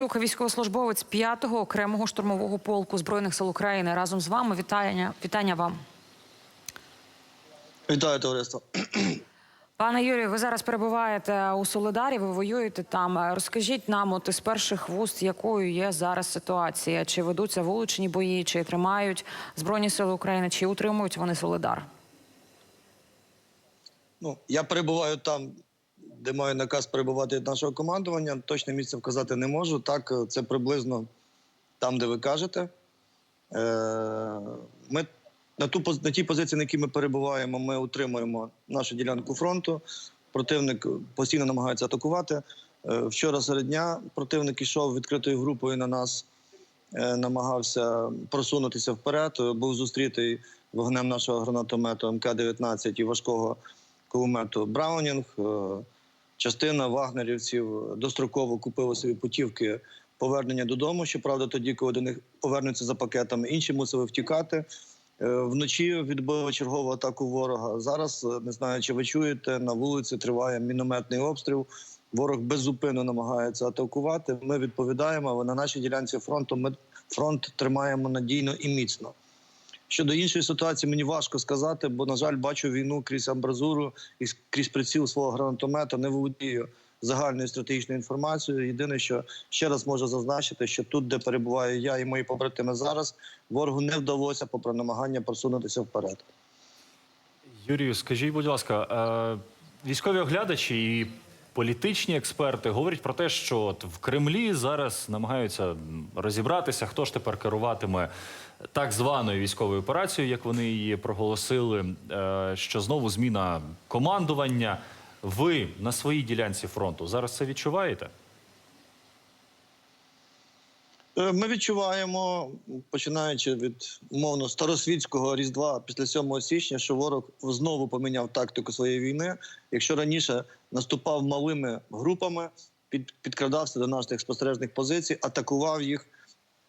Військовослужбовець 5-го окремого штурмового полку збройних сил України разом з вами. Вітання, вітання вам, Вітаю товариство. пане Юрію. Ви зараз перебуваєте у Солидарі. Ви воюєте там. Розкажіть нам, от із перших вуст, якою є зараз ситуація? Чи ведуться вуличні бої, чи тримають збройні сили України, чи утримують вони Солидар? Ну я перебуваю там, де маю наказ перебувати від нашого командування. Точне місце вказати не можу. Так, це приблизно там, де ви кажете. Е, Ми на ту на тій позиції, на якій ми перебуваємо, ми утримуємо нашу ділянку фронту. Противник постійно намагається атакувати. Е, Вчора серед дня противник ішов відкритою групою на нас, е, намагався просунутися вперед. Е, Був зустрітий вогнем нашого гранатомету МК-19 і важкого кулемету Браунінг. Частина вагнерівців достроково купила собі путівки повернення додому. Щоправда, тоді, коли до них повернуться за пакетами, інші мусили втікати. Е, Вночі відбили чергову атаку ворога. Зараз е, не знаю, чи ви чуєте, на вулиці триває мінометний обстріл. Ворог беззупинно намагається атакувати. Ми відповідаємо, але на нашій ділянці фронту ми фронт тримаємо надійно і міцно. Щодо іншої ситуації, мені важко сказати, бо, на жаль, бачу війну крізь амбразуру і крізь приціл свого гранатомета, не володію загальною стратегічною інформацією. Єдине, що ще раз можу зазначити, що тут, де перебуваю я і мої побратими зараз, ворогу не вдалося, попри намагання просунутися вперед. Юрію, скажіть, будь ласка, е, військові оглядачі і політичні експерти говорять про те, що от в Кремлі зараз намагаються розібратися, хто ж тепер керуватиме так званою військовою операцією, як вони її проголосили. е, Що знову зміна командування. Ви на своїй ділянці фронту зараз це відчуваєте? Е, Ми відчуваємо, починаючи від умовно старосвітського різдва після 7 січня, що ворог знову поміняв тактику своєї війни. Якщо раніше наступав малими групами, під, підкрадався до наших спостережних позицій, атакував їх,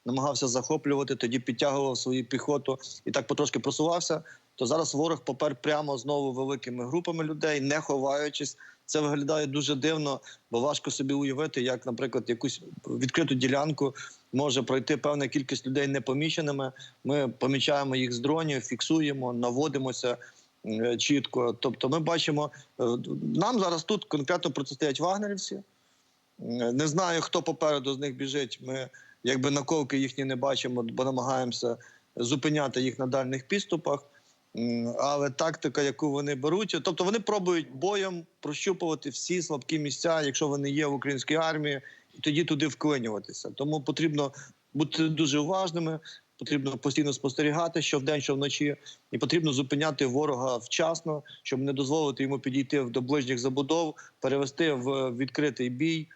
намагався захоплювати, тоді підтягував свою піхоту і так потрошки просувався. То зараз ворог попер прямо знову великими групами людей, не ховаючись. Це виглядає дуже дивно, бо важко собі уявити, як, наприклад, якусь відкриту ділянку може пройти певна кількість людей непоміченими. Ми помічаємо їх з дронів, фіксуємо, наводимося е, чітко. Тобто, ми бачимо, е, нам зараз тут конкретно протистоять вагнерівці. Е, Не знаю, хто попереду з них біжить. Ми якби наколки їхні не бачимо, бо намагаємося зупиняти їх на дальних підступах. Але тактика, яку вони беруть, тобто вони пробують боєм прощупувати всі слабкі місця, якщо вони є в українській армії, тоді туди вклинюватися. Тому потрібно бути дуже уважними, потрібно постійно спостерігати, що вдень, що вночі, і потрібно зупиняти ворога вчасно, щоб не дозволити йому підійти до ближніх забудов, перевести в відкритий бій.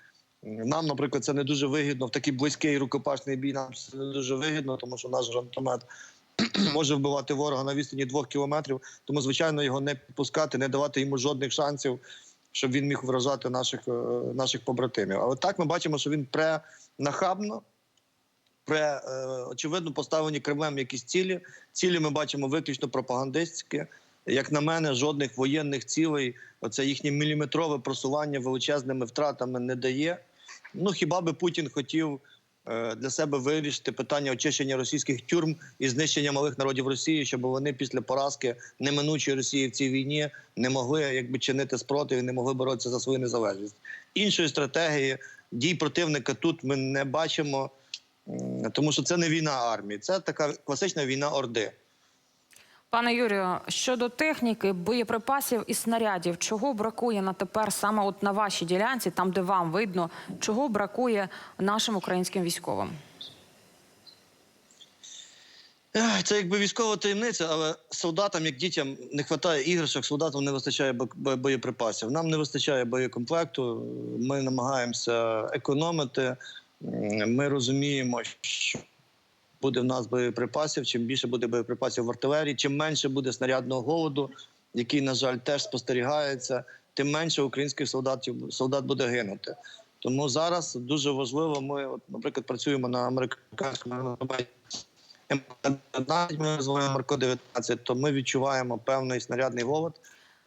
Нам, наприклад, це не дуже вигідно в такий близький рукопашний бій. Нам це не дуже вигідно, тому що наш гранатомет може вбивати ворога на відстані двох кілометрів. Тому, звичайно, його не підпускати, не давати йому жодних шансів, щоб він міг вражати наших, е, наших побратимів. Але так ми бачимо, що він пренахабно, пре е, очевидно поставлені Кремлем якісь цілі. Цілі ми бачимо виключно пропагандистські. Як на мене, жодних воєнних цілей, оце їхнє міліметрове просування величезними втратами не дає. Ну хіба би Путін хотів для себе вирішити питання очищення російських тюрм і знищення малих народів Росії, щоб вони після поразки неминучої Росії в цій війні не могли якби чинити спротив і не могли боротися за свою незалежність. Іншої стратегії дій противника тут ми не бачимо, тому що це не війна армії, це така класична війна орди. Пане Юрію, щодо техніки, боєприпасів і снарядів, чого бракує на тепер саме от на вашій ділянці, там де вам видно, чого бракує нашим українським військовим? Це якби військова таємниця, але солдатам, як дітям, не вистачає іграшок, солдатам не вистачає бо- бо- боєприпасів. Нам не вистачає боєкомплекту. Ми намагаємося економити. Ми розуміємо, що буде в нас боєприпасів. Чим більше буде боєприпасів в артилерії, чим менше буде снарядного голоду, який, на жаль, теж спостерігається, тим менше українських солдатів солдат буде гинути. Тому зараз дуже важливо. Ми, от, наприклад, працюємо на американському гранатометі М15, ми Марко 19, то ми відчуваємо певний снарядний голод.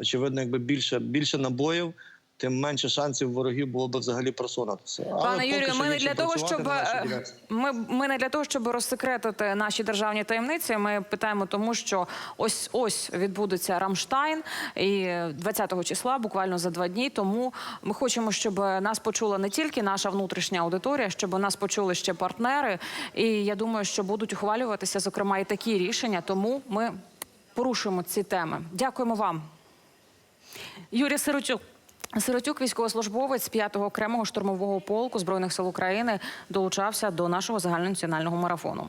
Очевидно, якби більше, більше набоїв. Тим менше шансів ворогів було б взагалі просунутися. Пане Юрію, ми не для того, щоб е, ми, ми не для того, щоб розсекретити наші державні таємниці. Ми питаємо, тому що ось ось відбудеться Рамштайн і 20-го числа, буквально за два дні. Тому ми хочемо, щоб нас почула не тільки наша внутрішня аудиторія, щоб нас почули ще партнери. І я думаю, що будуть ухвалюватися зокрема і такі рішення. Тому ми порушуємо ці теми. Дякуємо вам. Юрій Сиротюк. Сиротюк, військовослужбовець 5-го окремого штурмового полку збройних сил України, долучався до нашого загальнонаціонального марафону.